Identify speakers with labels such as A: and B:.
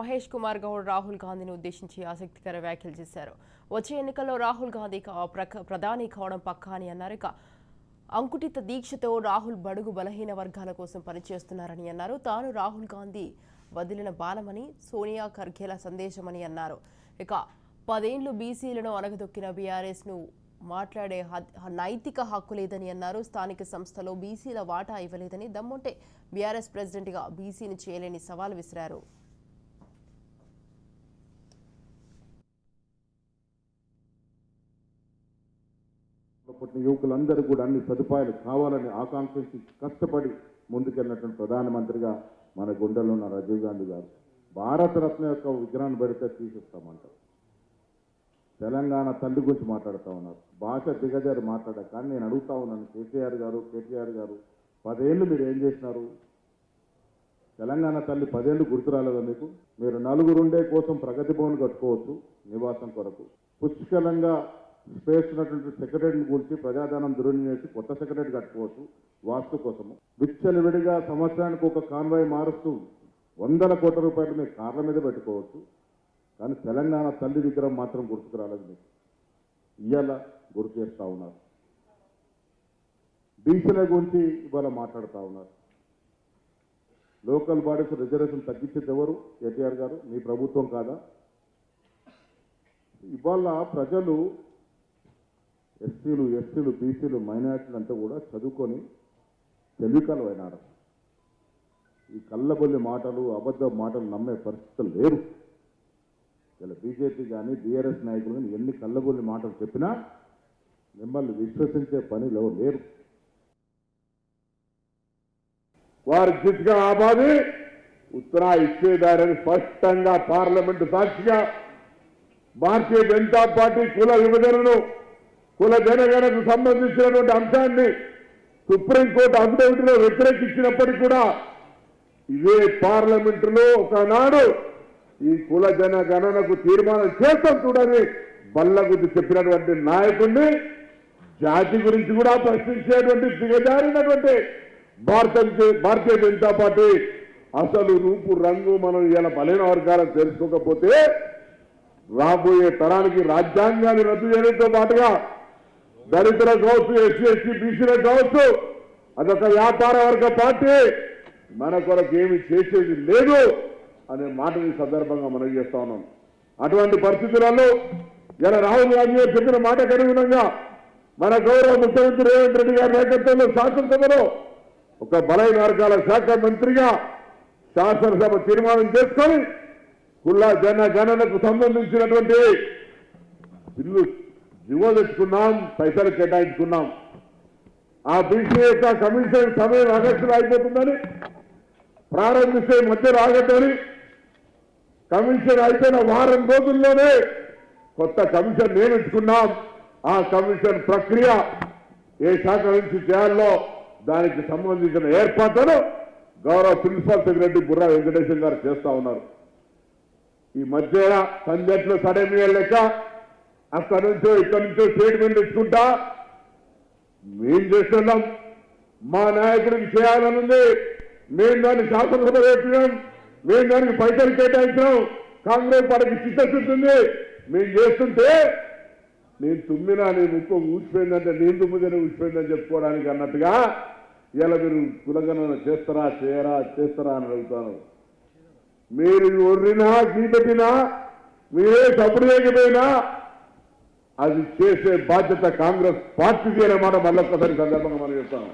A: మహేష్ కుమార్ గౌడ్ రాహుల్ గాంధీని ఉద్దేశించి ఆసక్తికర వ్యాఖ్యలు చేశారు. వచ్చే ఎన్నికల్లో రాహుల్ గాంధీ ప్రధాని కావడం పక్కా అని అన్నారు. ఇక అంకుటిత దీక్షతో రాహుల్ బడుగు బలహీన వర్గాల కోసం పనిచేస్తున్నారని అన్నారు. తాను రాహుల్ గాంధీ వదిలిన బాలమని సోనియా ఖర్గేల సందేశమని అన్నారు. ఇక పదేండ్లు బీసీలను అనగదొక్కిన బీఆర్ఎస్ను మాట్లాడే నైతిక హక్కు లేదని అన్నారు. స్థానిక సంస్థలో బీసీల వాటా ఇవ్వలేదని దమ్ముంటే బీఆర్ఎస్ ప్రెసిడెంట్గా బీసీని చేయలేని సవాల్ విసిరారు.
B: పుట్టిన యువకులందరూ కూడా అన్ని సదుపాయాలు కావాలని ఆకాంక్షించి కష్టపడి ముందుకెళ్ళినటువంటి ప్రధానమంత్రిగా మన గుండెల్లో ఉన్న రాజీవ్ గాంధీ గారు. భారతరత్న యొక్క విగ్రహాన్ని పెడితే తీసిస్తామంటారు. తెలంగాణ తల్లి గురించి మాట్లాడుతూ ఉన్నారు. భాష దిగజారి మాట్లాడారు కానీ నేను అడుగుతా ఉన్నాను కేసీఆర్ గారు కేటీఆర్ గారు పదేళ్ళు మీరు ఏం చేసినారు? తెలంగాణ తల్లి పదేళ్ళు గుర్తు రాలేదా మీకు? మీరు నలుగురుండే కోసం ప్రగతి భవన్ కట్టుకోవచ్చు నివాసం కొరకు. పుష్కలంగా స్పేస్ సెక్రటరీని గురించి ప్రజాధనం దుర్వినియోగం చేసి కొత్త సెక్రటరీ కట్టుకోవచ్చు వాస్తు కోసము. విచ్చలవిడిగా సంవత్సరానికి ఒక కాన్వాయ్ మారుస్తూ వందల కోట్ల రూపాయలు మీ కార్ల మీద పెట్టుకోవచ్చు. కానీ తెలంగాణ తల్లి విగ్రహం మాత్రం గుర్తుకు రాలేదు మీకు. ఇవాళ గుర్తు చేస్తూ ఉన్నారు. బీసీల గురించి ఇవాళ మాట్లాడుతూ ఉన్నారు. లోకల్ బాడీస్ రిజర్వేషన్ తగ్గించేది ఎవరు? కేటీఆర్ గారు. మీ ప్రభుత్వం కాదా? ఇవాళ ప్రజలు ఎస్సీలు ఎస్టీలు బీసీలు మైనార్టీలు అంతా కూడా చదువుకొని తెలివికలు అయినారు. ఈ కళ్ళబొల్లి మాటలు అబద్ధ మాటలు నమ్మే పరిస్థితులు లేరు. ఇలా బీజేపీ కానీ బీఆర్ఎస్ నాయకులు కానీ ఎన్ని కళ్ళబొల్లి మాటలు చెప్పినా మిమ్మల్ని విశ్వసించే పనిలో లేరు.
C: వారు జిత్గా ఆబాది ఉత్తరా ఇచ్చేదారని స్పష్టంగా పార్లమెంటు సాక్షిగా భారతీయ జనతా పార్టీ కుల విభజనను కుల జనగణకు సంబంధించినటువంటి అంశాన్ని సుప్రీంకోర్టు అఫిడవిట్లో వ్యతిరేకించినప్పటికీ కూడా ఇదే పార్లమెంటులో ఒకనాడు ఈ కుల జనగణనకు తీర్మానం చేస్తాం చూడని బల్లగుద్ది చెప్పినటువంటి నాయకుడిని జాతి గురించి కూడా ప్రశ్నించేటువంటి దిగజారినటువంటి భారత భారతీయ జనతా పార్టీ అసలు రూపు రంగు మనం ఇలా బలైన వర్గాలను తెలుసుకోకపోతే రాబోయే తరానికి రాజ్యాంగాన్ని రద్దు చేయడంతో పాటుగా దళితుల కావచ్చు ఎస్సీ ఎస్టీ బీసీలకు కావచ్చు. అదొక వ్యాపార వర్గ పార్టీ. మన కొరకు ఏమి చేసేది లేదు అనే మాటని సందర్భంగా మనం చేస్తా ఉన్నాం. అటువంటి పరిస్థితులలో ఇలా రాహుల్ గాంధీ చెప్పిన మాటకు అనుగుణంగా మన గౌరవ ముఖ్యమంత్రి రేవంత్ రెడ్డి గారి నేతృత్వంలో శాసనసభలో ఒక బలైన వర్గాల శాఖ మంత్రిగా శాసనసభ తీర్మానం చేసుకొని కుల్లా జన గణనకు సంబంధించినటువంటి బిల్లు జివో తెచ్చుకున్నాం పైసలు కేటాయించుకున్నాం. ఆ బీసీ యొక్క కమిషన్ సమయం ఆగస్టులో అయిపోతుందని ప్రారంభిస్తే మధ్యలో ఆగద్దని కమిషన్ అయిపోయిన వారం రోజుల్లోనే కొత్త కమిషన్ నియమించుకున్నాం. ఆ కమిషన్ ప్రక్రియ ఏ శాఖ నుంచి చేయాలో దానికి సంబంధించిన ఏర్పాట్లను గౌరవ ప్రిన్సిపల్ సెక్రటరీ బుర్రా వెంకటేశ్వర గారు చేస్తా ఉన్నారు. ఈ మధ్య సంజట్లు సడమి లెక్క అక్కడి నుంచో ఇక్కడి నుంచో స్టేట్మెంట్ ఇచ్చుకుంటా మేం చేస్తున్నాం. మా నాయకుడికి చేయాలనుంది మేము దాన్ని శాసనసభ పెట్టినాం మేము దానికి పైసలు కేటాయించినాం. కాంగ్రెస్ పార్టీకి చిత్తశుద్ధి ఉంది. మేము చేస్తుంటే నేను తుమ్మినా నేను ముక్కు ఊసిపోయిందంటే నేను తుమ్మిదని ఊసిపోయిందని చెప్పుకోవడానికి అన్నట్టుగా ఇలా మీరు కులగణన చేస్తారా చేయరా చేస్తారా అని అడుగుతాను. మీరు ఒర్రినా గీపెట్టినా మీరే తప్పుడు చేయకపోయినా అది చేసే బాధ్యత కాంగ్రెస్ పార్టీకి అనే మాట మళ్ళొక్కసారి సందర్భంగా మనం చెప్తాను